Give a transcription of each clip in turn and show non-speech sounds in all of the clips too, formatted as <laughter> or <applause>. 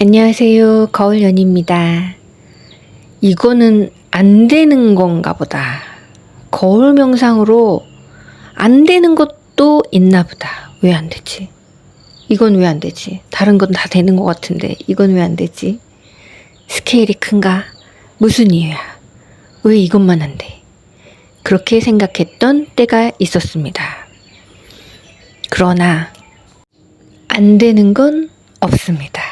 안녕하세요. 거울연입니다. 이거는 안 되는 건가 보다. 거울 명상으로 안 되는 것도 있나 보다. 왜 안 되지? 이건 왜 안 되지? 다른 건 다 되는 것 같은데 이건 왜 안 되지? 스케일이 큰가? 무슨 이유야? 왜 이것만 안 돼? 그렇게 생각했던 때가 있었습니다. 그러나 안 되는 건 없습니다.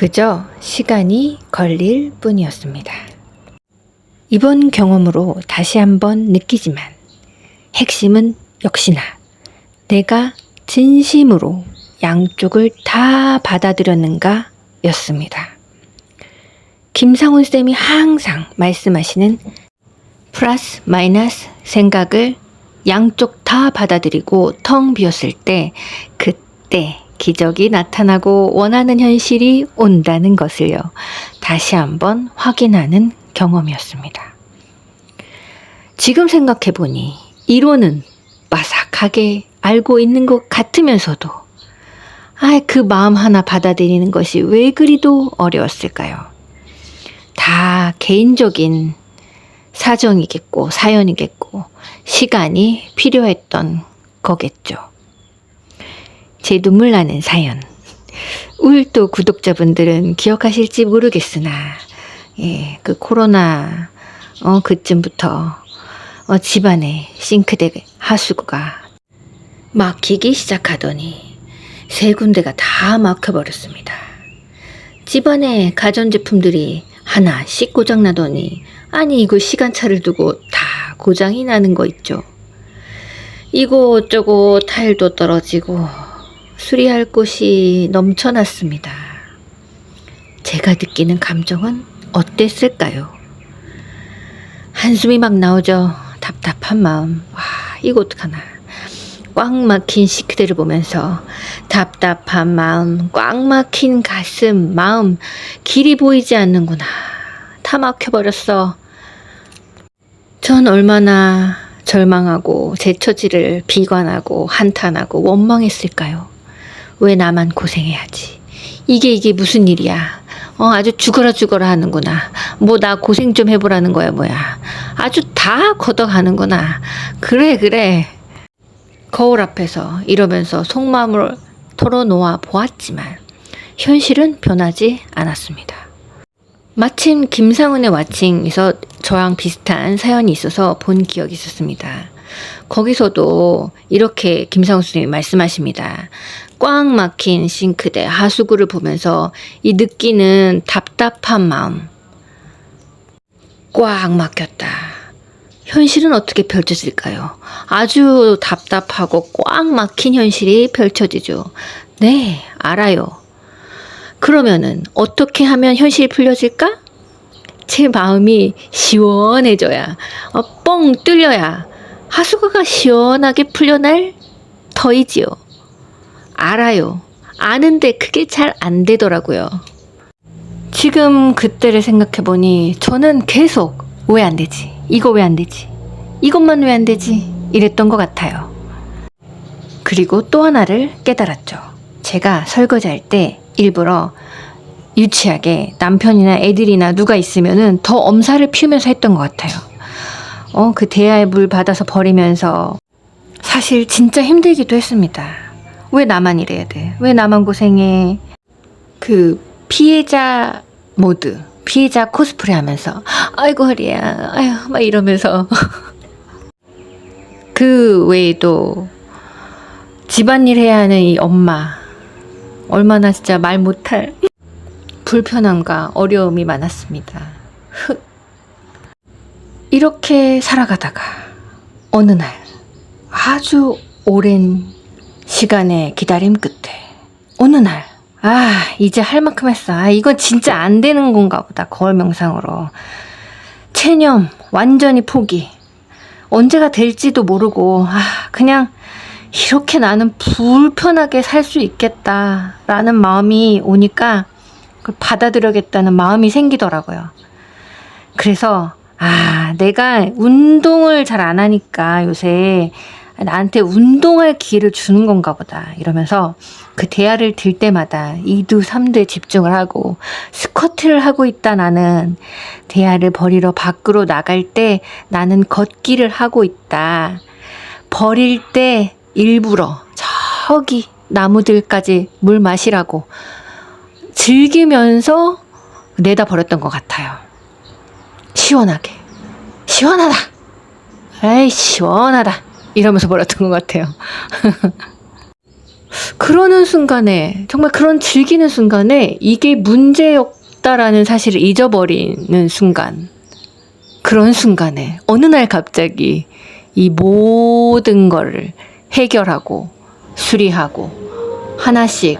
그저 시간이 걸릴 뿐이었습니다. 이번 경험으로 다시 한번 느끼지만 핵심은 역시나 내가 진심으로 양쪽을 다 받아들였는가 였습니다. 김상훈 쌤이 항상 말씀하시는 플러스 마이너스 생각을 양쪽 다 받아들이고 텅 비었을 때 그때 기적이 나타나고 원하는 현실이 온다는 것을요. 다시 한번 확인하는 경험이었습니다. 지금 생각해 보니 이론은 빠삭하게 알고 있는 것 같으면서도 아, 그 마음 하나 받아들이는 것이 왜 그리도 어려웠을까요? 다 개인적인 사정이겠고 사연이겠고 시간이 필요했던 거겠죠. 제 눈물 나는 사연. 울도 구독자분들은 기억하실지 모르겠으나, 예, 그 코로나, 어, 그쯤부터, 어, 집안에 싱크대 하수구가 막히기 시작하더니, 세 군데가 다 막혀버렸습니다. 집안에 가전제품들이 하나씩 고장나더니, 아니, 이거 시간차를 두고 다 고장이 나는 거 있죠. 이곳저곳 타일도 떨어지고, 수리할 곳이 넘쳐났습니다. 제가 느끼는 감정은 어땠을까요? 한숨이 막 나오죠. 답답한 마음. 와, 이거 어떡하나. 꽉 막힌 시크대를 보면서 답답한 마음, 꽉 막힌 가슴, 마음, 길이 보이지 않는구나. 다 막혀버렸어. 전 얼마나 절망하고 제 처지를 비관하고 한탄하고 원망했을까요? 왜 나만 고생해야지? 이게 이게 무슨 일이야? 어, 아주 죽어라 죽어라 하는구나. 뭐 나 고생 좀 해보라는 거야 뭐야. 아주 다 걷어가는구나. 그래 그래. 거울 앞에서 이러면서 속마음을 털어놓아 보았지만 현실은 변하지 않았습니다. 마침 김상훈의 왓칭에서 저랑 비슷한 사연이 있어서 본 기억이 있었습니다. 거기서도 이렇게 김상훈 선생님이 말씀하십니다. 꽉 막힌 싱크대 하수구를 보면서 이 느끼는 답답한 마음. 꽉 막혔다. 현실은 어떻게 펼쳐질까요? 아주 답답하고 꽉 막힌 현실이 펼쳐지죠. 네, 알아요. 그러면은 어떻게 하면 현실이 풀려질까? 제 마음이 시원해져야, 어, 뻥 뚫려야 하수구가 시원하게 풀려날 터이지요. 알아요. 아는데 그게 잘 안 되더라고요. 지금 그때를 생각해보니 저는 계속 왜 안 되지? 이거 왜 안 되지? 이것만 왜 안 되지? 이랬던 것 같아요. 그리고 또 하나를 깨달았죠. 제가 설거지할 때 일부러 유치하게 남편이나 애들이나 누가 있으면은 더 엄살을 피우면서 했던 것 같아요. 어, 그 대야에 물 받아서 버리면서 사실 진짜 힘들기도 했습니다. 왜 나만 이래야 돼? 왜 나만 고생해? 그 피해자 모드, 피해자 코스프레 하면서 아이고 허리야, 아휴 막 이러면서 <laughs> 그 외에도 집안일 해야 하는 이 엄마 얼마나 진짜 말 못할 불편함과 어려움이 많았습니다. 흑. 이렇게 살아가다가 어느 날 아주 오랜 시간의 기다림 끝에 어느 날 아, 이제 할 만큼 했어. 아, 이건 진짜 안 되는 건가 보다. 거울 명상으로. 체념, 완전히 포기. 언제가 될지도 모르고, 아, 그냥 이렇게 나는 불편하게 살 수 있겠다라는 마음이 오니까 그걸 받아들여야겠다는 마음이 생기더라고요. 그래서, 아, 내가 운동을 잘 안 하니까 요새 나한테 운동할 기회를 주는 건가 보다. 이러면서 그 대야를 들 때마다 2두, 3두에 집중을 하고 스쿼트를 하고 있다 나는 대야를 버리러 밖으로 나갈 때 나는 걷기를 하고 있다. 버릴 때 일부러 저기 나무들까지 물 마시라고 즐기면서 내다 버렸던 것 같아요. 시원하게. 시원하다! 에이, 시원하다! 이러면서 버렸던 것 같아요. <laughs> 그러는 순간에, 정말 그런 즐기는 순간에 이게 문제였다라는 사실을 잊어버리는 순간. 그런 순간에, 어느 날 갑자기 이 모든 거를 해결하고, 수리하고, 하나씩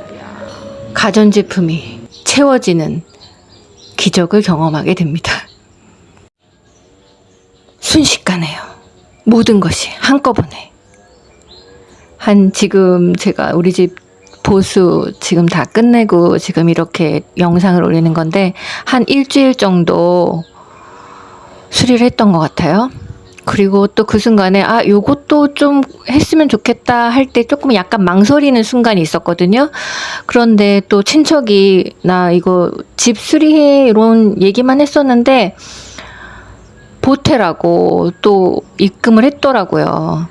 가전제품이 채워지는 기적을 경험하게 됩니다. 순식간에요. 모든 것이 한꺼번에. 한 지금 제가 우리 집 보수 지금 다 끝내고 지금 이렇게 영상을 올리는 건데 한 일주일 정도 수리를 했던 것 같아요. 그리고 또 그 순간에 아 요것도 좀 했으면 좋겠다 할 때 조금 약간 망설이는 순간이 있었거든요. 그런데 또 친척이 나 이거 집 수리해 이런 얘기만 했었는데 보태라고 또 입금을 했더라고요.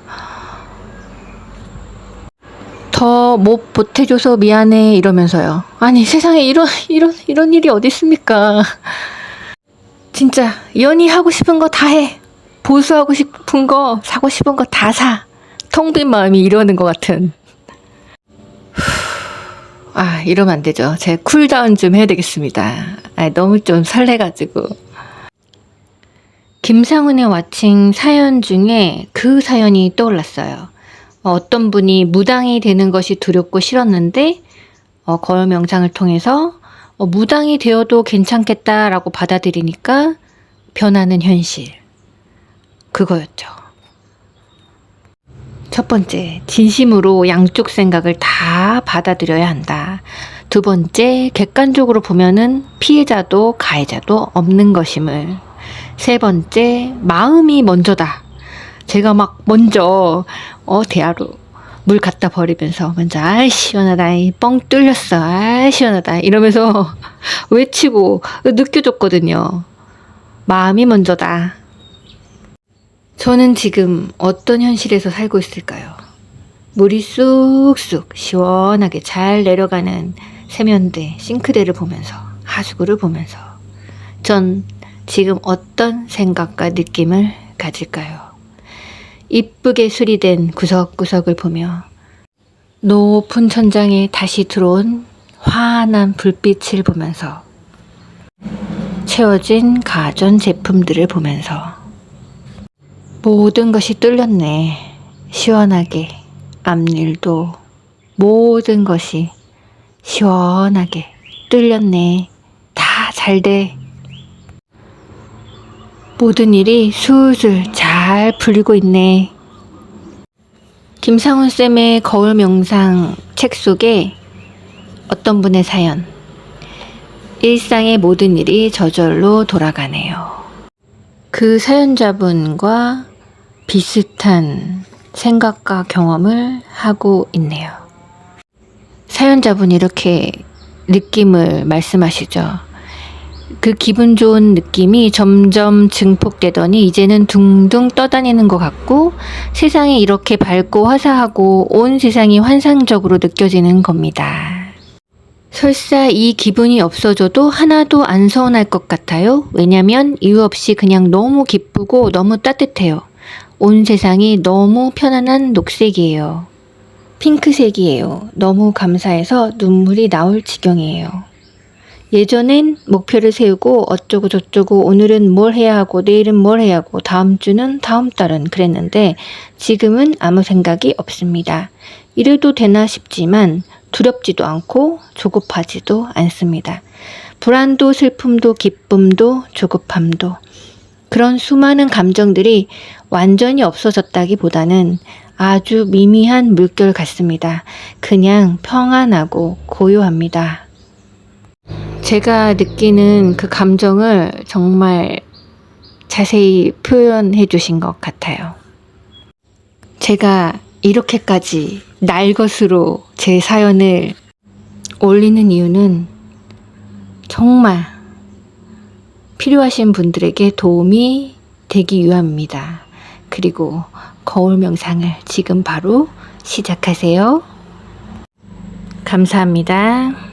더 못 보태줘서 미안해 이러면서요. 아니 세상에 이런 이런 이런 일이 어디 있습니까? 진짜 연희 하고 싶은 거 다 해. 보수하고 싶은 거 사고 싶은 거 다 사. 텅 빈 마음이 이러는 것 같은. 아 이러면 안 되죠. 제 쿨다운 좀 해야 되겠습니다. 아, 너무 좀 설레가지고. 김상훈의 와칭 사연 중에 그 사연이 떠올랐어요. 어, 어떤 분이 무당이 되는 것이 두렵고 싫었는데 어, 거울 명상을 통해서 어, 무당이 되어도 괜찮겠다라고 받아들이니까 변하는 현실. 그거였죠. 첫 번째, 진심으로 양쪽 생각을 다 받아들여야 한다. 두 번째, 객관적으로 보면은 피해자도 가해자도 없는 것임을. 세 번째, 마음이 먼저다. 제가 막 먼저, 어, 대야로 물 갖다 버리면서 먼저, 아 시원하다. 이 뻥 뚫렸어. 아 시원하다. 이러면서 <laughs> 외치고 느껴졌거든요. 마음이 먼저다. 저는 지금 어떤 현실에서 살고 있을까요? 물이 쑥쑥 시원하게 잘 내려가는 세면대, 싱크대를 보면서, 하수구를 보면서, 전 지금 어떤 생각과 느낌을 가질까요? 이쁘게 수리된 구석구석을 보며 높은 천장에 다시 들어온 환한 불빛을 보면서 채워진 가전 제품들을 보면서 모든 것이 뚫렸네. 시원하게 앞일도 모든 것이 시원하게 뚫렸네. 다 잘 돼. 모든 일이 술술 잘 풀리고 있네. 김상훈 쌤의 거울 명상 책 속에 어떤 분의 사연. 일상의 모든 일이 저절로 돌아가네요. 그 사연자분과 비슷한 생각과 경험을 하고 있네요. 사연자분이 이렇게 느낌을 말씀하시죠. 그 기분 좋은 느낌이 점점 증폭되더니 이제는 둥둥 떠다니는 것 같고 세상이 이렇게 밝고 화사하고 온 세상이 환상적으로 느껴지는 겁니다. 설사 이 기분이 없어져도 하나도 안 서운할 것 같아요. 왜냐면 이유 없이 그냥 너무 기쁘고 너무 따뜻해요. 온 세상이 너무 편안한 녹색이에요. 핑크색이에요. 너무 감사해서 눈물이 나올 지경이에요. 예전엔 목표를 세우고 어쩌고 저쩌고 오늘은 뭘 해야 하고 내일은 뭘 해야 하고 다음 주는 다음 달은 그랬는데 지금은 아무 생각이 없습니다. 이래도 되나 싶지만 두렵지도 않고 조급하지도 않습니다. 불안도 슬픔도 기쁨도 조급함도 그런 수많은 감정들이 완전히 없어졌다기보다는 아주 미미한 물결 같습니다. 그냥 평안하고 고요합니다. 제가 느끼는 그 감정을 정말 자세히 표현해 주신 것 같아요. 제가 이렇게까지 날 것으로 제 사연을 올리는 이유는 정말 필요하신 분들에게 도움이 되기 위함입니다. 그리고 거울 명상을 지금 바로 시작하세요. 감사합니다.